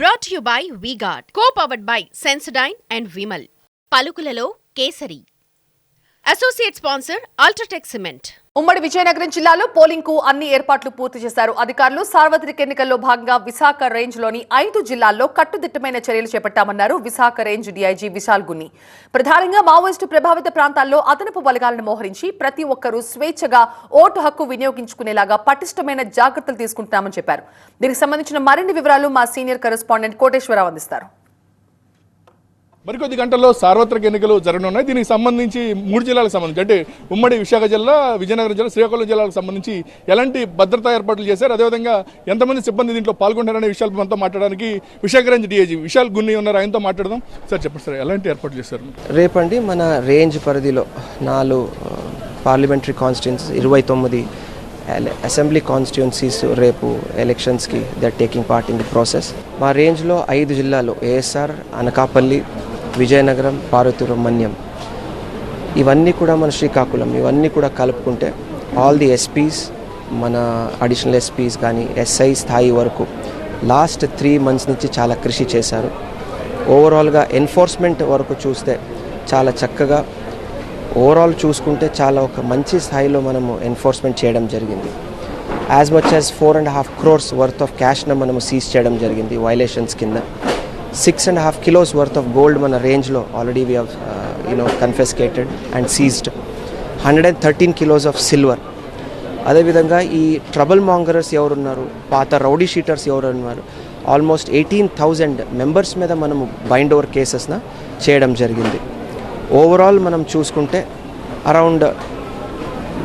Brought you by V Guard co powered by Sensodyne and Vimal పలుకులలో kesari. Associate sponsor UltraTech cement. ఉమ్మడి విజయనగరం జిల్లాలో పోలింగ్కు అన్ని ఏర్పాట్లు పూర్తి చేశారు. అధికారులు సార్వత్రిక ఎన్నికల్లో భాగంగా విశాఖ రేంజ్లోని ఐదు జిల్లాల్లో కట్టుదిట్టమైన చర్యలు చేపట్టామన్నారు విశాఖ రేంజ్ డీఐజీ విశాల్ గున్ని. ప్రధానంగా మావోయిస్టు ప్రభావిత ప్రాంతాల్లో అదనపు బలగాలను మోహరించి ప్రతి ఒక్కరూ స్వేచ్ఛగా ఓటు హక్కు వినియోగించుకునేలాగా పటిష్టమైన జాగ్రత్తలు తీసుకుంటున్నామని చెప్పారు. దీనికి సంబంధించిన మరిన్ని వివరాలు మా సీనియర్ కరెస్పాండెంట్ కోటేశ్వరరావు అందిస్తారు. మరికొద్ది గంటల్లో సార్వత్రిక ఎన్నికలు జరగనున్నాయి. దీనికి సంబంధించి మూడు జిల్లాలకు సంబంధించి అంటే ఉమ్మడి విశాఖ జిల్లా విజయనగరం జిల్లా శ్రీకాకుళం జిల్లాలకు సంబంధించి ఎలాంటి భద్రతా ఏర్పాట్లు చేశారు? అదేవిధంగా ఎంతమంది సిబ్బంది దీంట్లో పాల్గొంటారనే విషయాలు మనతో మాట్లాడడానికి విశాఖ రేంజ్ డిఐజీ విశాల్ గున్ని ఉన్నారు. ఆయనతో మాట్లాడదాం. సార్ చెప్పండి సార్ ఎలాంటి ఏర్పాట్లు చేశారు? రేపండి మన రేంజ్ పరిధిలో నాలుగు పార్లమెంటరీ కాన్స్టిట్యున్సీస్ ఇరవై తొమ్మిది అసెంబ్లీ కాన్స్టిట్యున్సీస్ రేపు ఎలక్షన్స్కి they're taking part in the process. మా రేంజ్లో ఐదు జిల్లాలు ఏఎస్ఆర్ అనకాపల్లి విజయనగరం పార్వతీరమణ్యం ఇవన్నీ కూడా మన శ్రీకాకుళం. ఇవన్నీ కూడా కలుపుకుంటే ఆల్ ది ఎస్పీస్ మన అడిషనల్ ఎస్పీస్ కానీ ఎస్ఐ స్థాయి వరకు లాస్ట్ త్రీ మంత్స్ నుంచి చాలా కృషి చేశారు. ఓవరాల్గా ఎన్ఫోర్స్మెంట్ వరకు చూస్తే చాలా చక్కగా ఓవరాల్ చూసుకుంటే చాలా ఒక మంచి స్థాయిలో మనము ఎన్ఫోర్స్మెంట్ చేయడం జరిగింది. As much as four and half crores worth of క్యాష్ను మనము సీజ్ చేయడం జరిగింది వైలేషన్స్ కింద. Six and half kilos worth of gold మన రేంజ్లో already we you know confiscated and seized hundred and thirteen kilos of silver అదేవిధంగా ఈ trouble mongers ఎవరున్నారు? పాత రౌడీ షీటర్స్ ఎవరు ఉన్నారు ఆల్మోస్ట్ ఎయిటీన్ థౌజండ్ మెంబర్స్ మీద మనము బైండ్ ఓవర్ కేసెస్న చేయడం జరిగింది. ఓవరాల్ మనం చూసుకుంటే around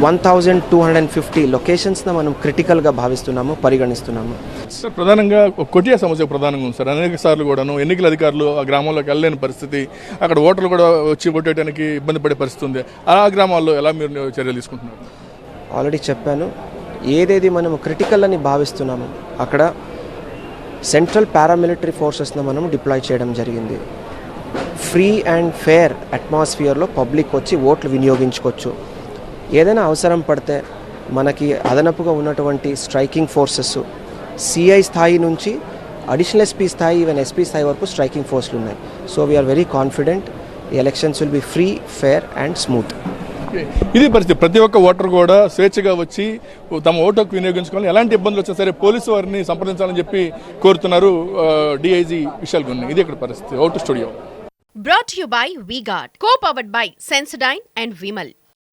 one thousand two hundred and fifty లొకేషన్స్న మనం క్రిటికల్గా భావిస్తున్నాము పరిగణిస్తున్నాము. సార్ ప్రధానంగా కొటియా సమస్య ప్రధానంగా ఉంది సార్. అనేక సార్లు కూడాను ఎన్నికల అధికారులు ఆ గ్రామంలోకి వెళ్ళలేని పరిస్థితి అక్కడ ఓటర్లు కూడా వచ్చి కొట్టేయడానికి ఇబ్బంది పడే పరిస్థితి ఉంది. ఆ గ్రామాల్లో ఎలా మీరు చర్యలు తీసుకుంటున్నారు? ఆల్రెడీ చెప్పాను ఏదేది మనం క్రిటికల్ అని భావిస్తున్నాము అక్కడ సెంట్రల్ పారామిలిటరీ ఫోర్సెస్ను మనం డిప్లాయ్ చేయడం జరిగింది. ఫ్రీ అండ్ ఫేర్ అట్మాస్ఫియర్లో పబ్లిక్ వచ్చి ఓట్లు వినియోగించుకోవచ్చు. ఏదైనా అవసరం పడితే మనకి అదనపుగా ఉన్నటువంటి స్ట్రైకింగ్ ఫోర్సెస్ సిఐ స్థాయి నుంచి అడిషనల్ ఎస్పీ స్థాయి ఈవెన్ ఎస్పీ స్థాయి వరకు స్ట్రైకింగ్ ఫోర్స్లు ఉన్నాయి. So we're very confident elections will be free fair and smooth ఇది పరిస్థితి. ప్రతి ఒక్క ఓటర్ కూడా స్వేచ్ఛగా వచ్చి తమ ఓటు వినియోగించుకోవాలి. ఎలాంటి ఇబ్బందులు వచ్చినా సరే పోలీసు వారిని సంప్రదించాలని చెప్పి కోరుతున్నారు డిఐజీ విశాల్ గున్ని ఇది ఇక్కడ పరిస్థితి. Out studio brought you by V Guard co powered by Sensodyne and Vimal